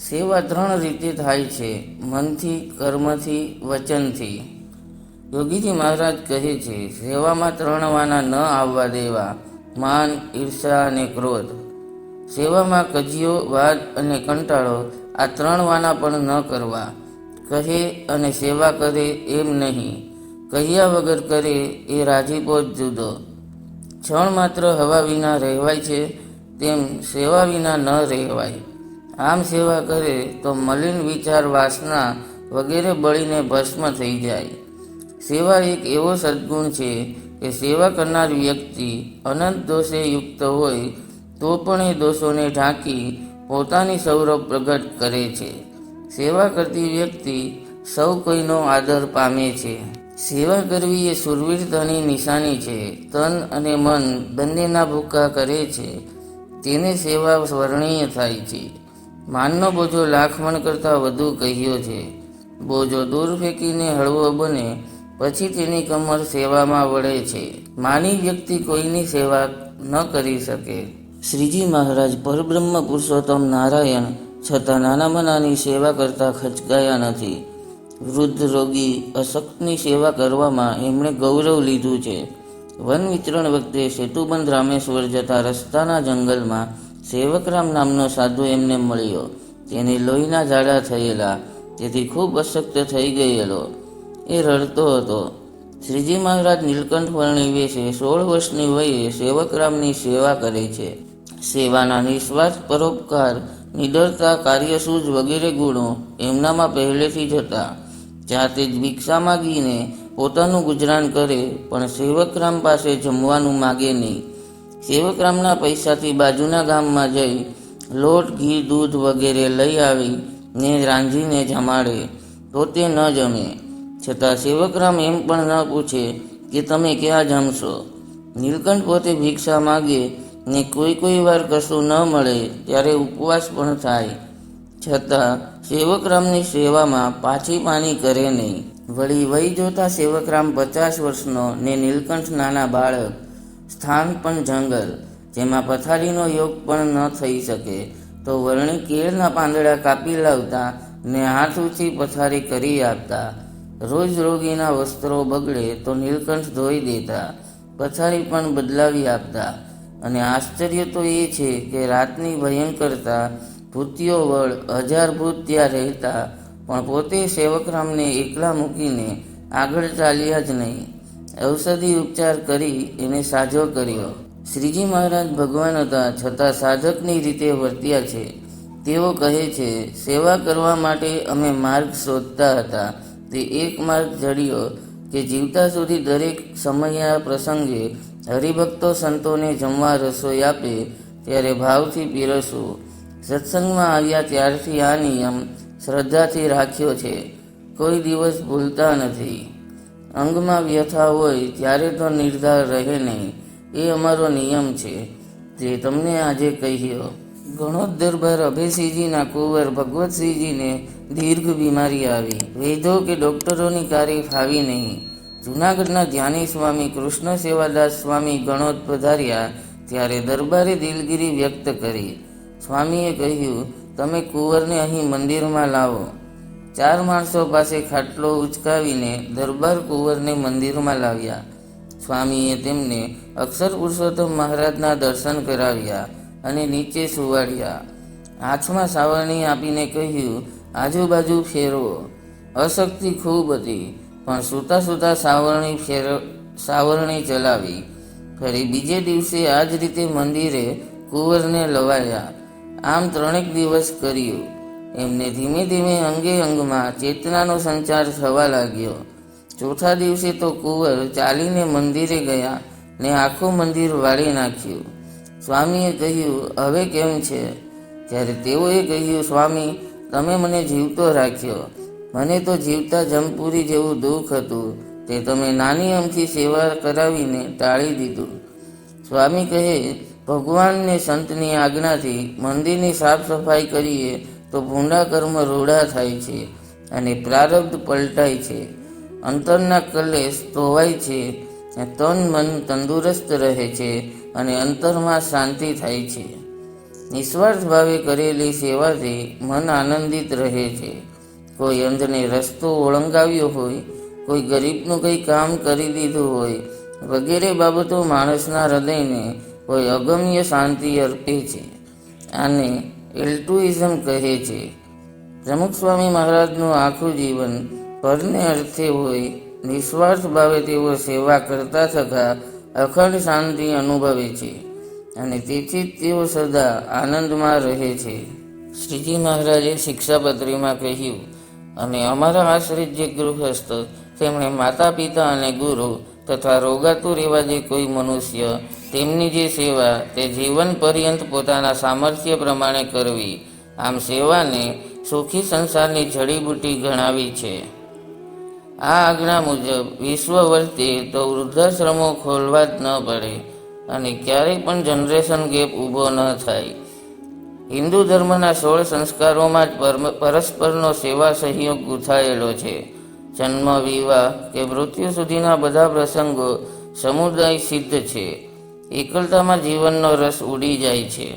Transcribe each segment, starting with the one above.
સેવા ત્રણ રીતે થાય છે. મનથી, કર્મથી, વચનથી. યોગીજી મહારાજ કહે છે, સેવામાં ત્રણ વાના ન આવવા દેવા. માન ઈર્ષા અને ક્રોધ. સેવામાં કજિયો, વાદ અને કંટાળો આ ત્રણ વાના પણ ન કરવા. કહે અને સેવા કરે એમ નહીં. કહ્યા વગર કરે એ રાજીપો જ જુદો. ક્ષણ માત્ર હવા વિના રહેવાય છે, તેમ સેવા વિના ન રહેવાય. આમ સેવા કરે તો મલિન વિચાર વાસના વગેરે બળીને ભસ્મ થઈ જાય. સેવા એક એવો સદગુણ છે કે સેવા કરનાર વ્યક્તિ અનંત દોષે યુક્ત હોય તો પણ એ દોષોને ઢાંકી પોતાની સૌરભ પ્રગટ કરે છે. સેવા કરતી વ્યક્તિ સૌ કોઈનો આદર પામે છે. સેવા કરવી એ સુરવીરતાની નિશાની છે. તન અને મન બંનેના ભૂકા કરે છે. તેને સેવા વર્ણનીય થાય છે. માનનો બોજો લાખ મણ કરતાં વધુ કહ્યો છે. બોજો દૂર ફેંકીને હળવો બને, પછી તેની કમર સેવામાં વળે છે. માની વ્યક્તિ કોઈની સેવા ન કરી શકે. શ્રીજી મહારાજ પરબ્રહ્મ પુરુષોત્તમ નારાયણ છતાં નાનામાં નાની સેવા કરતા ખચકાયા નથી. વૃદ્ધ રોગી અશક્તની સેવા કરવામાં એમણે ગૌરવ લીધું છે. વન વિચરણ વખતે સેતુબંધ રામેશ્વર જતા રસ્તાના જંગલમાં સેવકરામ નામનો સાધુ એમને મળ્યો. તેને લોહીના ઝાડા થયેલા, તેથી ખૂબ અશક્ત થઈ ગયેલો. એ રડતો હતો. શ્રીજી મહારાજ નીલકંઠ વર્ણી વેશે સોળ વર્ષની વયે સેવકરામની સેવા કરે છે. સેવાના નિસ્વાર્થ પરોપકાર, નિડરતા, કાર્યસૂઝ વગેરે ગુણો એમનામાં પહેલેથી જ હતા. જાતે જ ભિક્ષા માગીને પોતાનું ગુજરાન કરે, પણ સેવકરામ પાસે જમવાનું માગે નહીં. સેવકરામના પૈસાથી બાજુના ગામમાં જઈ લોટ, ઘી, દૂધ વગેરે લઈ આવી ને રાંધીને જમાડે, તો તે ન જમે. છતાં સેવકરામ એમ પણ ન પૂછે કે તમે ક્યાં જમશો? નીલકંઠ પોતે ભિક્ષા માગે ને કોઈ કોઈ વાર કશું ન મળે ત્યારે ઉપવાસ પણ થાય. છતાં સેવકરામની સેવામાં પાછી પાની કરે નહીં. વળી વહી જોતા સેવકરામ પચાસ વર્ષનો ને નીલકંઠ નાના બાળક સ્થાન પણ જંગલ, જેમાં પથારીનો યોગ પણ ન થઈ શકે, તો વર્ણી કેળના પાંદડા કાપી લાવતા ને હાથ ઊંચી પથારી કરી આપતા. રોજ રોગીના વસ્ત્રો બગડે તો નીલકંઠ ધોઈ દેતા, પથારી પણ બદલાવી આપતા. અને આશ્ચર્ય તો એ છે કે રાતની ભયંકરતા ભૂતિઓ વળ હજાર ભૂત ત્યાં રહેતા, પણ પોતે સેવકરામને એકલા મૂકીને આગળ ચાલ્યા જ નહીં. ઔષધિ ઉપચાર કરી એને સાજો કર્યો. શ્રીજી મહારાજ ભગવાન હતા, છતાં સાધકની રીતે વર્ત્યા છે. તેઓ કહે છે, સેવા કરવા માટે અમે માર્ગ શોધતા હતા. તે એક માર્ગ જડ્યો કે જીવતા સુધી દરેક સમયા પ્રસંગે હરિભક્તો સંતોને જમવા રસોઈ આપે, ત્યારે ભાવથી પીરસવું સત્સંગમાં આવ્યા ત્યારથી આ નિયમ શ્રદ્ધાથી રાખ્યો છે. કોઈ દિવસ ભૂલતા નથી. અંગમાં વ્યથા હોય ત્યારે તો નિર્ધાર રહે નહીં. એ અમારો નિયમ છે. જે તમને આજે કહ્યો ગણોદ દરબાર અભયસિંહજીના કુંવર ભગવતસિંહજીને દીર્ઘ બીમારી આવી. વૈધો કે ડૉક્ટરોની કાર્ય ફાવી નહીં. જૂનાગઢના ધ્યાની સ્વામી કૃષ્ણ સેવાદાસ સ્વામી ગણોદ પધાર્યા ત્યારે દરબારે દિલગીરી વ્યક્ત કરી. સ્વામીએ કહ્યું, તમે કુંવરને અહીં મંદિરમાં લાવો. ચાર માણસો પાસે ખાટલો ઉચકાવીને દરબાર કુંવરને મંદિરમાં લાવ્યા. સ્વામીએ તેમને અક્ષર પુરુષોત્તમ મહારાજના દર્શન કરાવ્યા અને નીચે સુવાડ્યા. હાથમાં સાવરણી આપીને કહ્યું, આજુબાજુ ફેરવો. અશક્તિ ખૂબ હતી, પણ સૂતા સૂતા સાવરણી ફેર, સાવરણી ચલાવી. ફરી બીજે દિવસે આ જ રીતે મંદિરે કુંવરને લવાયા. આમ ત્રણેક દિવસ કર્યું. એમને ધીમે ધીમે અંગે અંગમાં ચેતનાનો સંચાર થવા લાગ્યો. ચોથા દિવસે તો કુંવર ચાલીને મંદિરે ગયા ને આખું મંદિર વાળી નાખ્યું. સ્વામીએ કહ્યું, હવે કેમ છે? ત્યારે તેઓએ કહ્યું, સ્વામી, તમે મને જીવતો રાખ્યો. મને તો જીવતા જમપુરી જેવું દુઃખ હતું. તે તમે નાની અમથી સેવા કરાવીને ટાળી દીધું. સ્વામી કહે, ભગવાનને સંતની આજ્ઞાથી મંદિરની સાફ સફાઈ કરીએ તો ભૂંડા કર્મ રૂડા થાય છે અને પ્રારબ્ધ પલટાય છે. અંતરના કલેશ ધોવાય છે તન મન તંદુરસ્ત રહે છે અને અંતરમાં શાંતિ થાય છે. નિસ્વાર્થ ભાવે કરેલી સેવાથી મન આનંદિત રહે છે. કોઈ અંધને રસ્તો ઓળંગાવ્યો હોય, કોઈ ગરીબનું કંઈ કામ કરી દીધું હોય, વગેરે બાબતો માણસના હૃદયને કોઈ અગમ્ય શાંતિ અર્પે છે. આને એલ્ટુઇઝમ કહે છે પ્રમુખ સ્વામી મહારાજનું આખું જીવન પરને અર્થે હોય નિસ્વાર્થ ભાવે તેઓ સેવા કરતા થતા અખંડ શાંતિ અનુભવે છે અને તેથી જ તેઓ સદા આનંદમાં રહે છે. શ્રીજી મહારાજે શિક્ષાપત્રીમાં કહ્યું અને અમારા આશ્રિત જે ગૃહસ્થ, તેમણે માતા પિતા અને ગુરુ તથા રોગાતુ રહેવા જે કોઈ મનુષ્ય, તેમની જે સેવા તે જીવન પર્યંત પોતાના સામર્થ્ય પ્રમાણે કરવી, આમ સેવાને સુખી સંસારની જડીબુટી ગણાવી છે. આ આજ્ઞા મુજબ વિશ્વ વર્તે તો વૃદ્ધાશ્રમો ખોલવા જ ન પડે અને ક્યારેય પણ જનરેશન ગેપ ઊભો ન થાય. હિન્દુ ધર્મના સોળ સંસ્કારોમાં જ પરસ્પરનો સેવા સહયોગ ગૂંથાયેલો છે. જન્મ, વિવાહ કે મૃત્યુ સુધીના બધા પ્રસંગો સમુદાય સિદ્ધ છે. એકલતામાં જીવનનો રસ ઉડી જાય છે.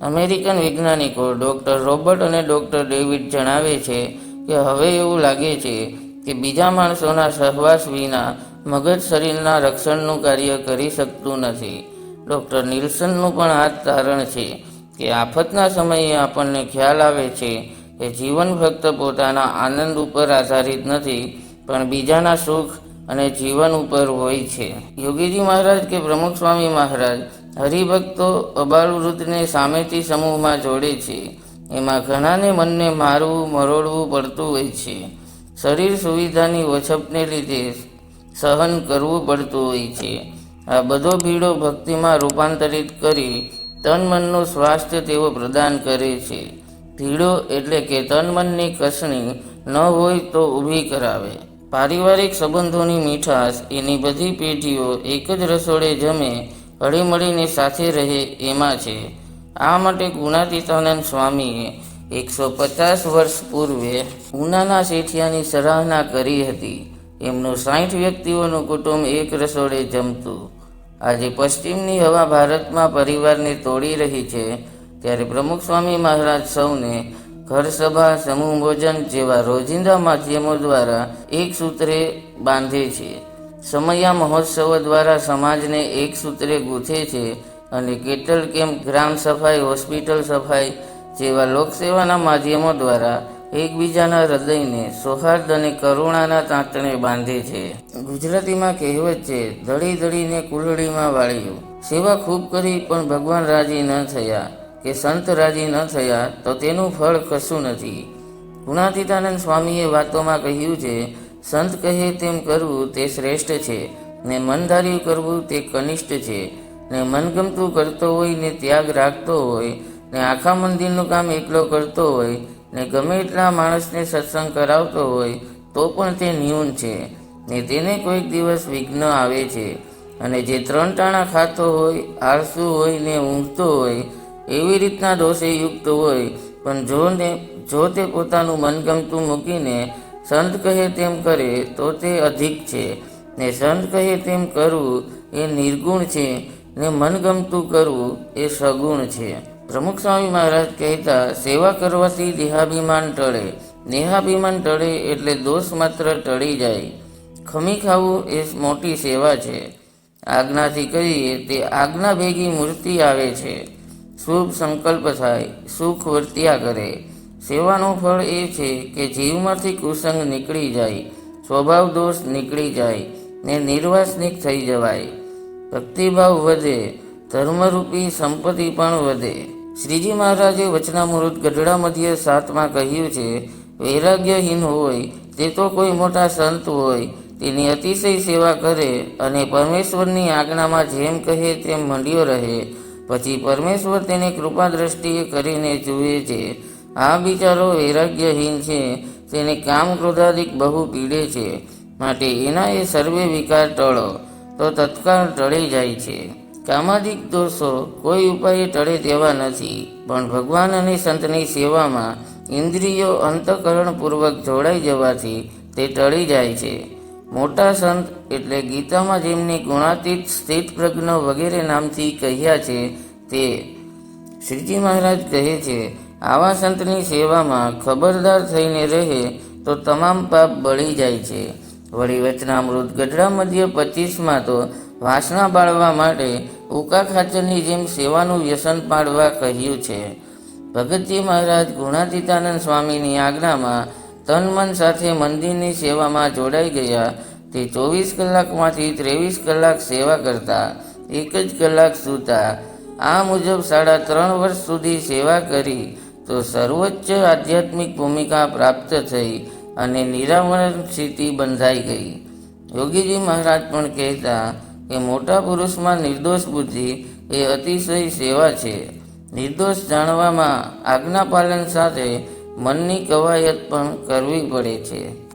અમેરિકન વૈજ્ઞાનિકો ડૉક્ટર રોબર્ટ અને ડૉક્ટર ડેવિડ જણાવે છે કે હવે એવું લાગે છે કે બીજા માણસોના સહવાસ વિના મગજ શરીરના રક્ષણનું કાર્ય કરી શકતું નથી. ડૉક્ટર નિલ્સનનું પણ આ જ તારણ છે કે આફતના સમયે આપણને ખ્યાલ આવે છે કે જીવન ફક્ત પોતાના આનંદ ઉપર આધારિત નથી પણ બીજાના સુખ અને જીવન ઉપર હોય છે. યોગીજી મહારાજ કે પ્રમુખ સ્વામી મહારાજ, હરિભક્તો અબાલવૃદ્ધને સામેથી સમૂહમાં જોડે છે. એમાં ઘણાને મનને મારવું, મરોડવું પડતું હોય છે. શરીર સુવિધાની ઓછપને લીધે સહન કરવું પડતું હોય છે. આ બધો ભીડો ભક્તિમાં રૂપાંતરિત કરી તન મનનું સ્વાસ્થ્ય તેઓ પ્રદાન કરે છે. ભીડો એટલે કે તન મનની કસણી ન હોય તો ઊભી કરાવે. પારિવારિક સંબંધોની મીઠાશ એની બધી પેઢીઓ એક જ રસોડે જમે, હળીમળીને સાથે રહે એમાં છે. આ માટે ગુણાતીતાનંદ સ્વામીએ એકસો પચાસ વર્ષ પૂર્વે ઉનાના શેઠિયાની સરાહના કરી હતી. એમનું સાઠ વ્યક્તિઓનું કુટુંબ એક રસોડે જમતું. આજે પશ્ચિમની હવા ભારતમાં પરિવારને તોડી રહી છે, ત્યારે પ્રમુખ સ્વામી મહારાજ સૌને ઘર સભા, સમૂહ ભોજન જેવા રોજિંદા માધ્યમો દ્વારા એક સૂત્રે બાંધે છે. સમયા મહોત્સવો દ્વારા સમાજને એક સૂત્રે ગૂંથે છે અને કેટલ કેમ્પ ગ્રામ સફાઈ, હોસ્પિટલ સફાઈ જેવા લોકસેવાના માધ્યમો દ્વારા એકબીજાના હૃદયને સૌહાર્દ અને કરુણાના તાંતણે બાંધે છે. ગુજરાતીમાં કહેવત છે, દળી દળીને કુલડીમાં વાળ્યું. સેવા ખૂબ કરી પણ ભગવાન રાજી ન થયા. કે સંત રાજી ન થયા તો તેનું ફળ કશું નથી. ગુણાતીતાનંદ સ્વામીએ વાતોમાં કહ્યું છે, સંત કહે તેમ કરવું તે શ્રેષ્ઠ છે, ને મનધાર્યું કરવું તે કનિષ્ઠ છે, ને મનગમતું કરતો હોય ને ત્યાગ રાખતો હોય, ને આખા મંદિરનું કામ એકલો કરતો હોય, ને ગમે એટલા માણસને સત્સંગ કરાવતો હોય, તો પણ તે ન્યૂન છે, ને તેને કોઈક દિવસ વિઘ્ન આવે છે, અને જે ત્રણ ટાણા ખાતો હોય, આળસુ હોય ને ઊંઘતો હોય એવી રીતના દોષે યુક્ત હોય. પણ જો ને, જો તે પોતાનું મનગમતું મૂકીને સંત કહે તેમ કરે, તો તે અધિક છે. ને સંત કહે તેમ કરવું એ નિર્ગુણ છે, ને મનગમતું કરવું એ સગુણ છે. પ્રમુખ સ્વામી મહારાજ કહેતા, સેવા કરવાથી દેહાભિમાન ટળે. દેહાભિમાન ટળે એટલે દોષ માત્ર ટળી જાય. ખમી ખાવું એ મોટી સેવા છે. આજ્ઞાથી કહીએ, તે આજ્ઞા ભેગી મૂર્તિ આવે છે. શુભ સંકલ્પ થાય, સુખ વર્ત્યા કરે. સેવાનું ફળ એ છે કે જીવમાંથી કુસંગ નીકળી જાય, સ્વભાવ દોષ નીકળી જાય, ને નિર્વાસનિક થઈ જવાય. ભક્તિભાવ વધે, ધર્મરૂપી સંપત્તિ પણ વધે. શ્રીજી મહારાજે વચનામૃત ગઢડા મધ્ય સાતમાં કહ્યું છે, વૈરાગ્યહીન હોય, તે તો કોઈ મોટા સંત હોય. તેની અતિશય સેવા કરે અને પરમેશ્વરની આજ્ઞામાં જેમ કહે તેમ મંડ્યો રહે. પછી પરમેશ્વર તેને કૃપા દ્રષ્ટિએ કરીને જુએ છે. આ બિચારો વૈરાગ્યહીન છે. તેને કામ ક્રોધાદિક બહુ પીડે છે. માટે એના એ સર્વે વિકાર ટળો, તો તત્કાળ ટળી જાય છે. કામાદિક દોષો કોઈ ઉપાયે ટળે તેવા નથી. પણ ભગવાન અને સંતની સેવામાં ઇન્દ્રિયો અંતકરણપૂર્વક જોડાઈ જવાથી તે ટળી જાય છે. મોટા સંત એટલે ગીતામાં જેમની ગુણાતીત સ્થિત પ્રજ્ઞ વગેરે નામથી કહ્યા છે, તે શ્રીજી મહારાજ કહે છે, આવા સંતની સેવામાં ખબરદાર થઈને રહે તો તમામ પાપ બળી જાય છે. વળી વચનામૃત ગઢડા મધ્ય પચીસમાં તો વાસના બાળવા માટે ઉકા ખાચરની જેમ સેવાનું વ્યસન પાડવા કહ્યું છે. ભગતજી મહારાજ ગુણાતીતાનંદ સ્વામીની આજ્ઞામાં તન મન સાથે મંદિરની સેવામાં જોડાઈ ગયા. તે ચોવીસ કલાકમાંથી ત્રેવીસ કલાક સેવા કરતા, એક જ કલાક સૂતા. આ મુજબ સાડા ત્રણ વર્ષ સુધી સેવા કરી તો સર્વોચ્ચ આધ્યાત્મિક ભૂમિકા પ્રાપ્ત થઈ અને નિરાવરણ સ્થિતિ બંધાઈ ગઈ. યોગીજી મહારાજ પણ કહેતા કે મોટા પુરુષમાં નિર્દોષ બુદ્ધિ એ અતિશય સેવા છે. નિર્દોષ જાણવામાં આજ્ઞાપાલન સાથે મનની કવાયત પણ કરવી પડે છે.